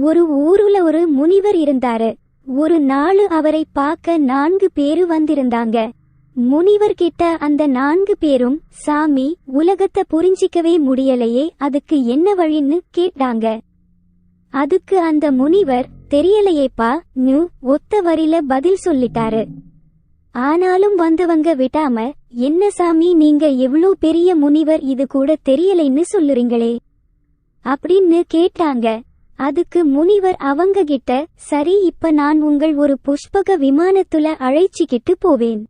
ஒரு ஊருல ஒரு முனிவர் இருந்தாரு. ஒரு நாள் அவரை பார்க்க நான்கு பேரு வந்திருந்தாங்க. முனிவர் கிட்ட அந்த நான்கு பேரும் சாமி உலகத்தை புரிஞ்சிக்கவே முடியலையே அதுக்கு என்ன வழின்னு கேட்டாங்க. அதுக்கு அந்த முனிவர் தெரியலையேப்பா நு ஒத்த வரியில பதில் சொல்லிட்டாரு. ஆனாலும் வந்தவங்க விடாம என்ன சாமி நீங்க எவ்ளோ பெரிய முனிவர் இது கூட தெரியலைன்னு சொல்லுறீங்களே? அப்படின்னு கேட்டாங்க. அதுக்கு முனிவர் அவங்க கிட்ட சரி இப்ப நான் உங்கள் ஒரு புஷ்பக விமானத்துல அழைச்சிக்கிட்டு போவேன்.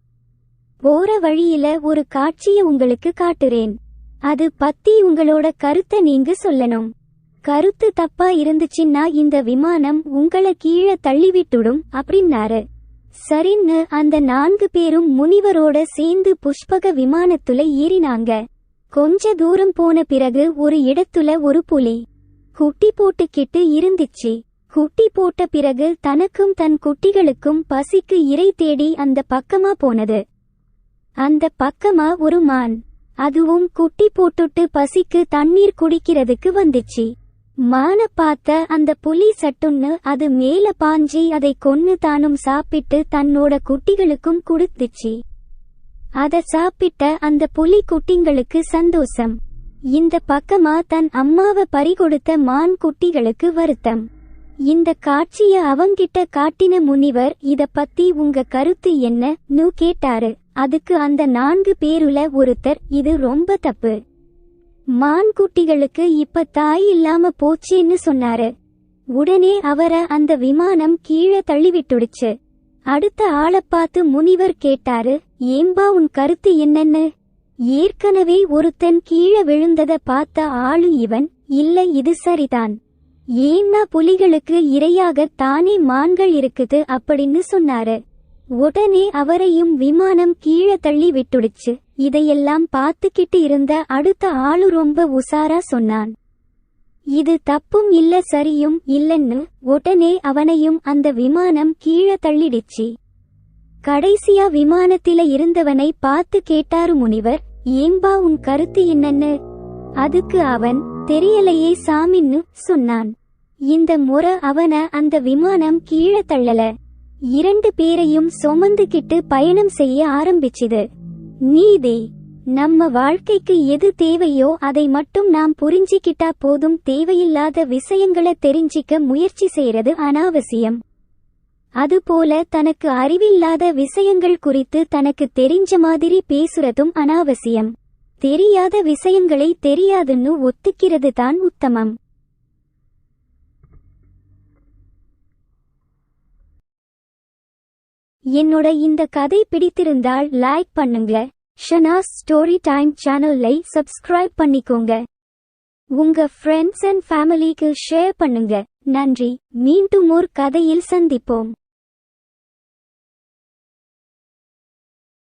போற வழியில ஒரு காட்சிய உங்களுக்கு காட்டுறேன். அது பத்தி உங்களோட கருத்தை நீங்க சொல்லணும். கருத்து தப்பா இருந்துச்சுன்னா இந்த விமானம் உங்களை கீழே தள்ளிவிட்டுடும் அப்படின்னாரு. சரின்னு அந்த நான்கு பேரும் முனிவரோட சேர்ந்து புஷ்பக விமானத்துல ஏறினாங்க. கொஞ்ச தூரம் போன பிறகு ஒரு இடத்துல ஒரு புலி குட்டி போட்டுக்கிட்டு இருந்துச்சு. குட்டி போட்ட பிறகு தனக்கும் தன் குட்டிகளுக்கும் பசிக்கு இறை தேடி அந்த பக்கமா போனது. அந்த பக்கமா ஒரு மான். அதுவும் குட்டி போட்டுட்டு பசிக்கு தண்ணீர் குடிக்கிறதுக்கு வந்துச்சு. மான பார்த்த அந்த புலி சட்டுன்னு அது மேல பாஞ்சி அதை கொன்னு தானும் சாப்பிட்டு தன்னோட குட்டிகளுக்கும் கொடுத்துச்சு. அத சாப்பிட்ட அந்த புலி குட்டிங்களுக்கு சந்தோஷம். இந்த பக்கமா தன் அம்மாவை பறிகொடுத்த மான் குட்டிகளுக்கு வருத்தம். இந்த காட்சிய அவங்கிட்ட காட்டின முனிவர் இத பத்தி உங்க கருத்து என்ன? நு கேட்டாரு. அதுக்கு அந்த நான்கு பேருல ஒருத்தர் இது ரொம்ப தப்பு. மான் குட்டிகளுக்கு இப்ப தாய் இல்லாம போச்சேன்னு சொன்னாரு. உடனே அவர அந்த விமானம் கீழே தள்ளிவிட்டுடுச்சு. அடுத்த ஆளை பார்த்து முனிவர் கேட்டாரு ஏம்பா உன் கருத்து என்னன்னு? ஏற்கனவே ஒருத்தன் கீழே விழுந்தத பார்த்த ஆளு இவன் இல்ல இது சரிதான். ஏன்னா புலிகளுக்கு இரையாக தானே மான்கள் இருக்குது அப்படின்னு சொன்னாரு. உடனே அவரையும் விமானம் கீழே தள்ளி விட்டுடுச்சு. இதையெல்லாம் பார்த்துக்கிட்டு இருந்த அடுத்த ஆளு ரொம்ப உசாரா சொன்னான். இது தப்பும் இல்ல சரியும் இல்லன்னு உடனே அவனையும் அந்த விமானம் கீழே தள்ளிடுச்சு. கடைசியா விமானத்தில இருந்தவனை பார்த்து கேட்டாரு முனிவர் ஏம்பா உன் கருத்து என்னன்னு? அதுக்கு அவன் தெரியலையே சாமின்னு சொன்னான். இந்த முறை அவன அந்த விமானம் கீழே தள்ளல. இரண்டு பேரையும் சுமந்துகிட்டு பயணம் செய்ய ஆரம்பிச்சுது. நீதே நம்ம வாழ்க்கைக்கு எது தேவையோ அதை மட்டும் நாம் புரிஞ்சிக்கிட்டா போதும். தேவையில்லாத விஷயங்களை தெரிஞ்சிக்க முயற்சி செய்யறது அனாவசியம். அதுபோல தனக்கு அறிவில்லாத விஷயங்கள் குறித்து தனக்கு தெரிஞ்ச மாதிரி பேசுறதும் அனாவசியம். தெரியாத விஷயங்களை தெரியாதுன்னு ஒத்துக்கிறது தான் உத்தமம். என்னோட இந்த கதை பிடித்திருந்தால் லைக் பண்ணுங்க. ஷனாஸ் ஸ்டோரி டைம் சேனலை சப்ஸ்கிரைப் பண்ணிக்கோங்க. உங்க ஃப்ரெண்ட்ஸ் அண்ட் ஃபேமிலிக்கு ஷேர் பண்ணுங்க. நன்றி. மீண்டும் ஒரு கதையில் சந்திப்போம்.